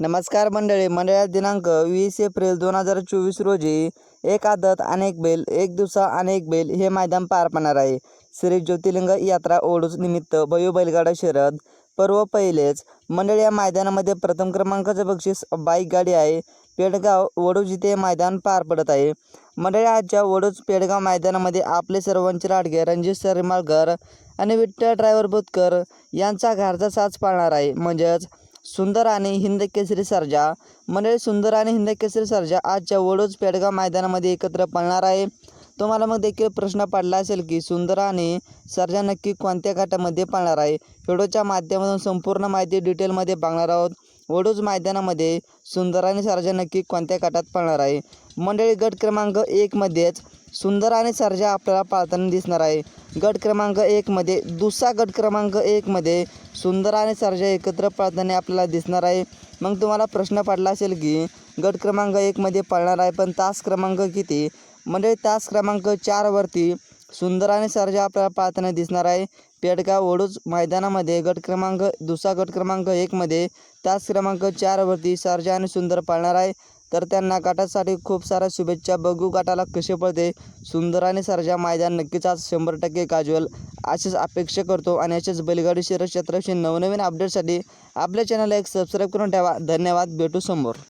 नमस्कार मंडळी मंडळात दिनांक वीस एप्रिल दोन हजार चोवीस रोजी एक आदत अनेक बैल एक दिवसा अनेक बैल हे मैदान पार पडणार आहे. श्री ज्योतिर्लिंग यात्रा ओढूस निमित्त बयो बैलगाडा शरद पर्व पहिलेच मंडळी या मैदानामध्ये प्रथम क्रमांकाचं बक्षीस बाईक गाडी आहे. पेडगाव वडूज इथे मैदान पार पडत आहे. मंडळी आजच्या वडूज पेडगाव मैदानामध्ये आपले सर्वांचे लाडगे रणजित सरमाळकर आणि विठ्ठल ड्रायव्हर बोतकर यांचा घरचा साज पाळणार आहे. म्हणजेच सुंदर आणि हिंद केसरी सर्जा. मंडळी सुंदर आणि हिंद केसरी सर्जा आजच्या वडूज पेडगाव मैदानामध्ये एकत्र पळणार आहे. तुम्हाला मग देखील प्रश्न पडला असेल की सुंदर आणि सर्जा नक्की कोणत्या गटामध्ये पळणार आहे? व्हिडिओच्या माध्यमातून संपूर्ण माहिती डिटेलमध्ये बघणार आहोत. वडूज मैदानामध्ये सुंदर आणि सर्जा नक्की कोणत्या गटात पडणार आहे? मंडळी गट क्रमांक एकमध्येच सुंदर आणि सर्जा आपल्याला पाळताना दिसणार आहे. गट क्रमांक एकमध्ये दुसरा गट क्रमांक एकमध्ये सुंदर आणि सर्जा एकत्र पाळताना आपल्याला दिसणार आहे. मग तुम्हाला प्रश्न पडला असेल की गट क्रमांक एकमध्ये पळणार आहे पण तास क्रमांक किती? म्हणजे तास क्रमांक चारवरती सुंदर आणि सर्जा आपल्याला पाळताना दिसणार आहे. पेडगाव वडूज मैदानामध्ये गट क्रमांक दुसरा गट क्रमांक एकमध्ये तास क्रमांक चारवरती सर्जा आणि सुंदर पाळणार आहे. तर त्यांना गटासाठी खूप साऱ्या शुभेच्छा. बघू गटाला कसे पळते. सुंदर आणि सरजा मैदान नक्कीच आज शंभर टक्के काजवेल अशीच अपेक्षा करतो आणि असेच बैलगाडी शर्यत नवनवीन अपडेटसाठी आपल्या चॅनलला एक सबस्क्राईब करून ठेवा. धन्यवाद. भेटू समोर.